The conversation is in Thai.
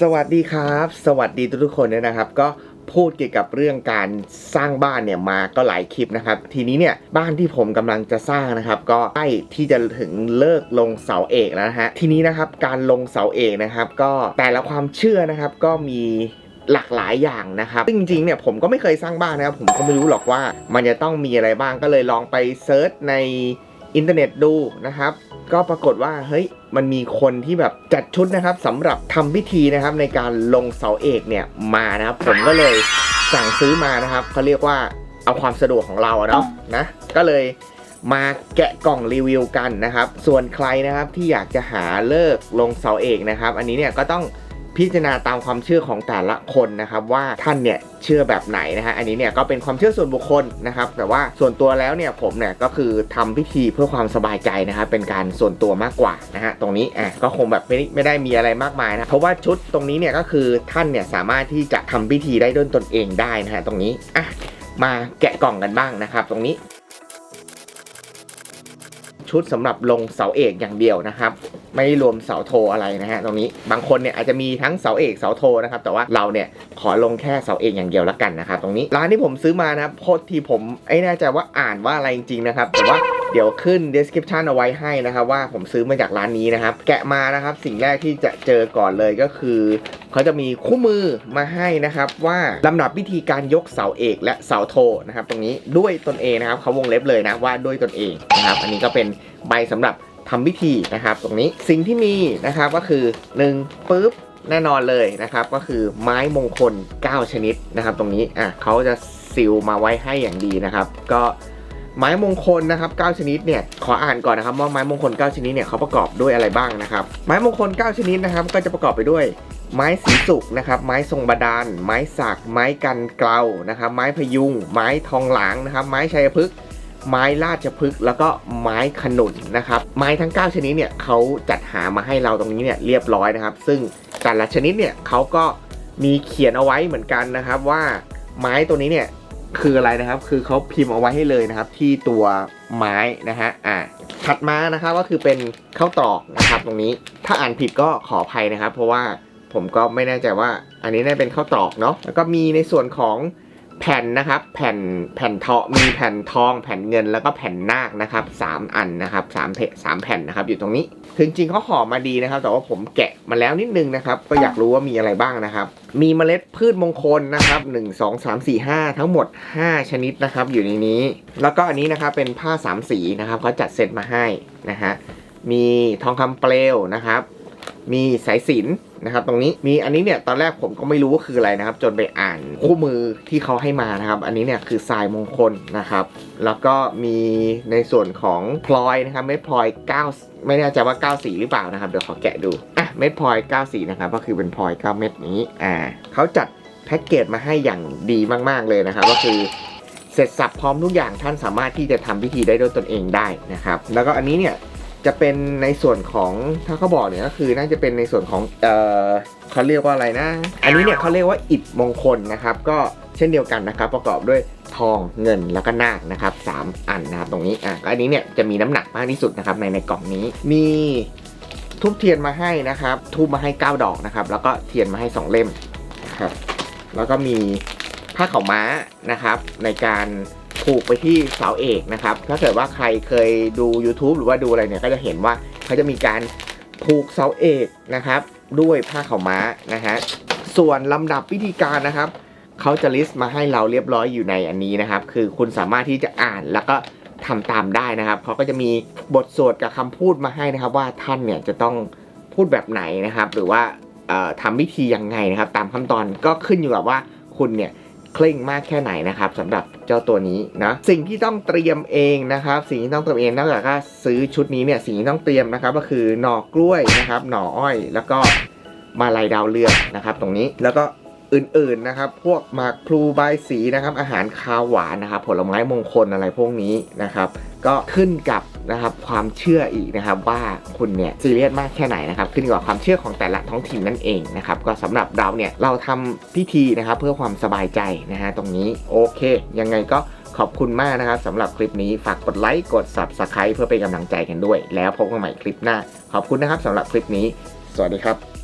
สวัสดีครับ สวัสดีทุกๆคนด้วยนะครับ ก็พูดเกี่ยวกับเรื่องการสร้างบ้านเนี่ยมาก็หลายคลิปนะครับ ทีนี้เนี่ยบ้านที่ผมกำลังจะสร้างนะครับ ก็ใกล้ที่จะถึงเลิกลงเสาเอกแล้วนะฮะทีนี้นะครับการลงเสาเอกนะครับ ก็แต่ละความเชื่อนะครับก็มีหลากหลายอย่างนะครับซึ่งจริงๆเนี่ยผมก็ไม่เคยสร้างบ้านนะครับ ผมก็ไม่รู้หรอกว่ามันจะต้องมีอะไรบ้างก็เลยลองไปเซิร์ชในอินเทอร์เน็ตดูนะครับ ก็ปรากฏว่าเฮ้ยมันมีคนที่แบบจัดชุดนะครับสำหรับทำพิธีนะครับในการลงเสาเอกเนี่ยมานะครับ ผมก็เลยสั่งซื้อมานะครับเขาเรียกว่าเอาความสะดวกของเราอะเนาะนะก็เลยมาแกะกล่องรีวิวกันนะครับ ส่วนใครนะครับที่อยากจะหาเลิกลงเสาเอกนะครับ อันนี้เนี่ยก็ต้อง พิจารณาตามความเชื่อของแต่ละคนนะครับว่าท่านเนี่ยเชื่อแบบไหนนะฮะอันนี้เนี่ยก็เป็นความเชื่อส่วนบุคคลนะครับ แต่ว่าส่วนตัวแล้วเนี่ยผมเนี่ยก็คือทำพิธีเพื่อความสบายใจนะครับเป็นการส่วนตัวมากกว่านะฮะตรงนี้อะก็คงแบบไม่ไม่ได้มีอะไรมากมายนะเพราะว่าชุดตรงนี้เนี่ยก็คือท่านเนี่ยสามารถที่จะทำพิธีได้ด้วยตนเองได้นะฮะตรงนี้อะมาแกะกล่องกันบ้างนะครับ ตรงนี้ ชุดสำหรับลงเสาเอกอย่างเดียวนะครับ ไม่รวมเสาโทอะไรนะฮะตรงนี้บางคนเนี่ยอาจจะมีทั้งเสาเอกเสาโทนะครับแต่ว่าเราเนี่ยขอลงแค่เสาเอกอย่างเดียวล้วกันนะครับตรงนี้ร้านที่ผมซื้อมานะครับโคตรที่ผมไอ้แน่ใจว่าอ่านว่าอะไรจริงๆนะครับแต่ว่าเดี๋ยวขึ้น description เอาไว้ให้นะครับว่าผมซื้อมาจากร้านนี้นะครับ แกะมานะครับสิ่งแรกที่จะเจอก่อนเลยก็คือเขาจะมีคู่มือมาให้นะครับ ว่าลำดับวิธีการยกเสาเอกและเสาโทนะครับ ตรงนี้ด้วยตนเองนะครับเขาวงเล็บเลยนะว่าด้วยตนเองนะครับ อันนี้ก็เป็นใบสำหรับ ทำพิธีนะครับ ตรงนี้สิ่งที่มีนะครับก็คือ1ปุ๊บแน่นอนเลยนะครับ ก็คือไม้มงคล 9 ชนิดนะครับ ตรงนี้อะเขาจะซิลมาไว้ให้อย่างดีนะครับ ก็ไม้มงคลนะครับ9ชนิดเนี่ยขออ่านก่อนนะครับว่าไม้มงคล 9 ชนิดเนี่ยเขาประกอบด้วยอะไรบ้างนะครับ ไม้มงคล 9 ชนิดนะครับ ก็จะประกอบไปด้วย ไม้สีสุกนะครับ ไม้ทรงบาดาล ไม้สัก ไม้กันเกลานะครับ ไม้พยุง ไม้ทองหลางนะครับ ไม้ชัยพฤกษ์ ไม้ราชพฤกษ์แล้วก็ไม้ขนุนนะครับ ไม้ทั้ง 9 ชนิดเนี่ยเขาจัดหามาให้เราตรงนี้เนี่ยเรียบร้อยนะครับ ซึ่งแต่ละชนิดเนี่ยเขาก็มีเขียนเอาไว้เหมือนกันนะครับ ว่าไม้ตัวนี้เนี่ยคืออะไรนะครับ คือเขาพิมพ์เอาไว้ให้เลยนะครับ ที่ตัวไม้นะฮะอ่าถัดมานะครับก็คือเป็นข้าวตอกนะครับตรงนี้ถ้าอ่านผิดก็ขออภัยนะครับ เพราะว่าผมก็ไม่แน่ใจว่าอันนี้น่าเป็นข้าวตอกเนาะแล้วก็มีในส่วนของ แผ่นนะครับ แผ่นแผ่นทองมีแผ่นทอง แผ่นเงินแล้วก็แผ่นนาคนะครับสามอันนะครับสามเสามแผ่นนะครับ อยู่ตรงนี้ถึงจริงเขาห่อมาดีนะครับ แต่ว่าผมแกะมาแล้วนิดนึงนะครับ ก็อยากรู้ว่ามีอะไรบ้างนะครับ มีเมล็ดพืชมงคลนะครับ1 2 3 4 5ทั้งหมด5ชนิดนะครับ อยู่ในนี้ แล้วก็อันนี้นะครับเป็นผ้าสามสีนะครับเขาจัดเซตมาให้นะฮะมีทองคำเปลวนะครับ มีสายสิญจนนะครับตรงนี้มีอันนี้เนี่ยตอนแรกผมก็ไม่รู้ว่าคืออะไรนะครับ จนไปอ่านคู่มือที่เขาให้มานะครับ อันนี้เนี่ยคือทรายมงคลนะครับ แล้วก็มีในส่วนของพลอยนะครับเม็ดพลอย 9 ไม่แน่ใจว่า 9 สีหรือเปล่านะครับ เดี๋ยวขอแกะดูอะเม็ดพลอย 9 สีนะครับก็คือเป็นพลอย 9 เม็ดนี้อ่าเขาจัดแพ็กเกจมาให้อย่างดีมากๆเลยนะครับ ก็คือเสร็จสับพร้อมทุกอย่างท่านสามารถที่จะทำพิธีได้ด้วยตนเองได้นะครับ แล้วก็อันนี้เนี่ย จะเป็นในส่วนของถ้าเขาบอกเนี่ยก็คือน่าจะเป็นในส่วนของเออเขาเรียกว่าอะไรนะ อันนี้เนี่ยเขาเรียกว่าอิฐมงคลนะครับ ก็เช่นเดียวกันนะครับ ประกอบด้วยทองเงินแล้วก็นาคนะครับสามอันนะครับตรงนี้อะก็อันนี้เนี่ยจะมีน้ำหนักมากที่สุดนะครับในในกล่องนี้มีทูบเทียนมาให้นะครับทูบมาให้ 9 ดอกนะครับ แล้วก็เทียนมาให้ 2 เล่มนะครับแล้วก็มีผ้าขาวม้านะครับ ในการ ผูกไปที่เสาเอกนะครับ ถ้าเกิดว่าใครเคยดู YouTube หรือว่าดูอะไรเนี่ยก็จะเห็นว่าเขาจะมีการผูกเสาเอกนะครับ ด้วยผ้าขาวม้านะฮะส่วนลำดับวิธีการนะครับเขาจะลิสต์มาให้เราเรียบร้อยอยู่ในอันนี้นะครับ คือคุณสามารถที่จะอ่านแล้วก็ทำตามได้นะครับเขาก็จะมีบทสวดกับคำพูดมาให้นะครับ ว่าท่านเนี่ยจะต้องพูดแบบไหนนะครับ หรือว่าเอ่อทำพิธียังไงนะครับ ตามขั้นตอนก็ขึ้นอยู่กับว่าคุณเนี่ย เคร่งมากแค่ไหนนะครับสำหรับเจ้าตัวนี้นะสิ่งที่ต้องเตรียมเองนะครับสิ่งที่ต้องเตรียมเองนอกจากว่าซื้อชุดนี้เนี่ยสิ่งที่ต้องเตรียมนะครับก็คือหน่อกล้วยนะครับหน่ออ้อย แล้วก็มาลายดาวเรืองนะครับ ตรงนี้แล้วก็ อื่นๆนะครับ พวกหมากพลูใบสีนะครับ อาหารคาวหวานนะครับ ผลไม้มงคลอะไรพวกนี้นะครับ ก็ขึ้นกับนะครับความเชื่ออีกนะครับ ว่าคุณเนี่ยซีเรียสมากแค่ไหนนะครับ ขึ้นกับความเชื่อของแต่ละท้องถิ่นนั่นเองนะครับ ก็สำหรับเราเนี่ยเราทำพิธีนะครับ เพื่อความสบายใจนะฮะตรงนี้โอเค ยังไงก็ขอบคุณมากนะครับสำหรับคลิปนี้ฝากกดไลค์กด subscribe เพื่อเป็นกำลังใจกันด้วย แล้วพบกันใหม่คลิปหน้า ขอบคุณนะครับสำหรับคลิปนี้ สวัสดีครับ